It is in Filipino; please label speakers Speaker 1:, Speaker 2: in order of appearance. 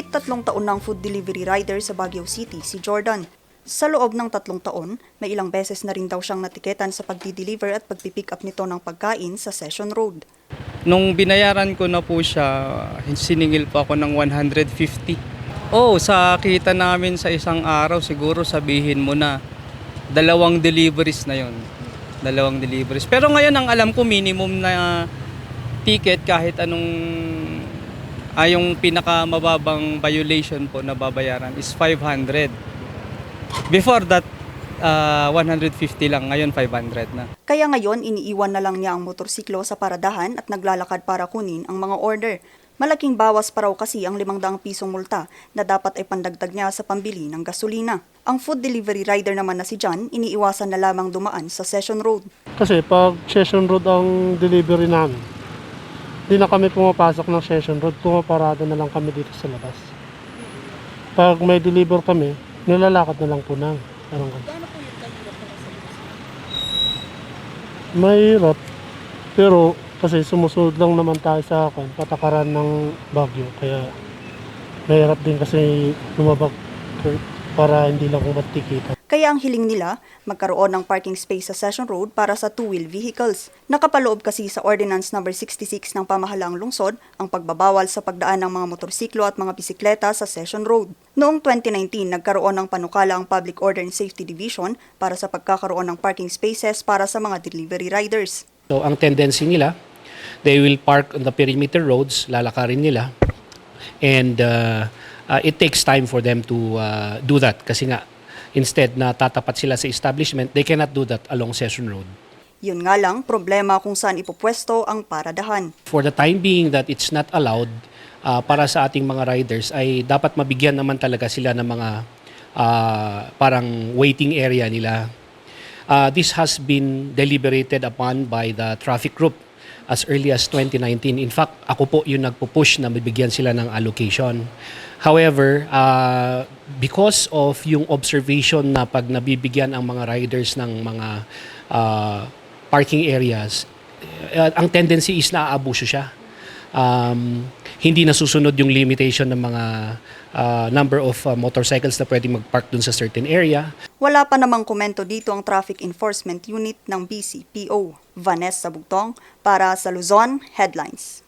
Speaker 1: Higit tatlong taon ng food delivery rider sa Baguio City si Jordan. Sa loob ng tatlong taon, may ilang beses na rin daw siyang natiketan sa pagdi-deliver at pagpipick up nito ng pagkain sa Session Road.
Speaker 2: Nung binayaran ko na po siya, siningil po ako ng 150. Oh, sa kita namin sa isang araw, siguro sabihin mo na dalawang deliveries na yon. Dalawang deliveries. Pero ngayon ang alam ko minimum na ticket kahit anong ay yung pinakamababang violation po na babayaran is 500. Before that, ah, 150 lang. Ngayon 500 na.
Speaker 1: Kaya ngayon, iniiwan na lang niya ang motorsiklo sa paradahan at naglalakad para kunin ang mga order. Malaking bawas pa raw kasi ang 500 pisong multa na dapat ay pandagdag niya sa pambili ng gasolina. Ang food delivery rider naman na si John, iniiwasan na lamang dumaan sa Session Road.
Speaker 3: Kasi pag session road ang delivery namin, hindi na kami pumapasok ng session road, pumaparada na lang kami dito sa labas. Pag may deliver kami, nilalakad na lang po na. Parang ganun. Mahirap. Pero kasi sumusunod lang naman tayo sa akin, patakaran ng Bagyo. Kaya mahirap din kasi lumabag para hindi lang kumatikita.
Speaker 1: Kaya ang hiling nila, magkaroon ng parking space sa Session Road para sa two-wheel vehicles. Nakapaloob kasi sa Ordinance No. 66 ng pamahalaang lungsod ang pagbabawal sa pagdaan ng mga motorsiklo at mga bisikleta sa Session Road. Noong 2019, nagkaroon ng panukala ang Public Order and Safety Division para sa pagkakaroon ng parking spaces para sa mga delivery riders.
Speaker 4: So ang tendency nila, they will park on the perimeter roads, lalakarin nila. And uh, uh, it takes time for them to uh, do that kasi nga instead na tatapat sila sa establishment, they cannot do that along Session Road.
Speaker 1: Yun nga lang, problema kung saan ipupwesto ang paradahan.
Speaker 4: For the time being that it's not allowed uh, para sa ating mga riders ay dapat mabigyan naman talaga sila ng mga uh, parang waiting area nila. Uh, this has been deliberated upon by the traffic group as early as 2019. In fact, ako po yung nagpo-push na mabigyan sila ng allocation. However, uh, because of yung observation na pag nabibigyan ang mga riders ng mga uh, parking areas, uh, ang tendency is na aabuso siya. Um, hindi nasusunod yung limitation ng mga uh, number of uh, motorcycles na pwedeng mag-park dun sa certain area.
Speaker 1: Wala pa namang komento dito ang Traffic Enforcement Unit ng BCPO. Vanessa Bugtong para sa Luzon Headlines.